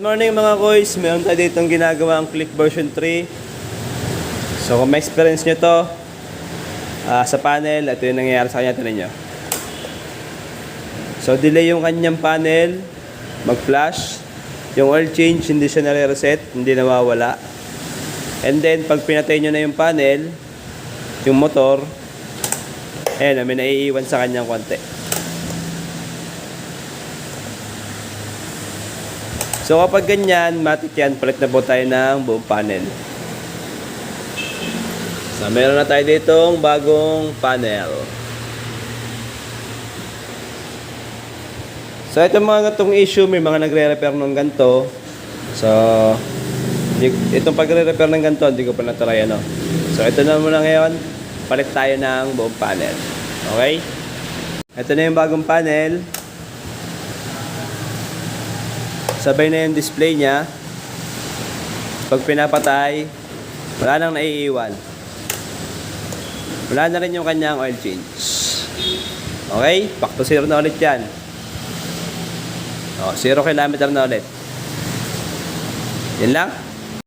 Good morning mga boys, meron tayo ditong ginagawa ang Click version 3. So kung may experience nyo to ah, sa panel, ito yung nangyayari sa kanya, tinan nyo. So delay yung kanyang panel, mag-flash. Yung oil change, hindi siya nare-reset, hindi nawawala. And then, pag pinatay nyo na yung panel, yung motor, ayan, may naiiwan sa kanyang konti. So kapag ganyan, matik yan, palit na po tayo ng buong panel. So meron na tayo ditong bagong panel. So ito mga gatong issue, may mga nagre-repair ng ganito. So itong pagre-repair ng ganito, hindi ko pa natry ano. So ito na muna ngayon, palit tayo ng buong panel. Okay? Ito na yung bagong panel. Sabay na yung display niya. Pag pinapatay, wala nang naiiwan. Wala na rin yung kanyang oil change. Okay? Back to zero na ulit yan. O, zero kilometer na ulit. Yan lang.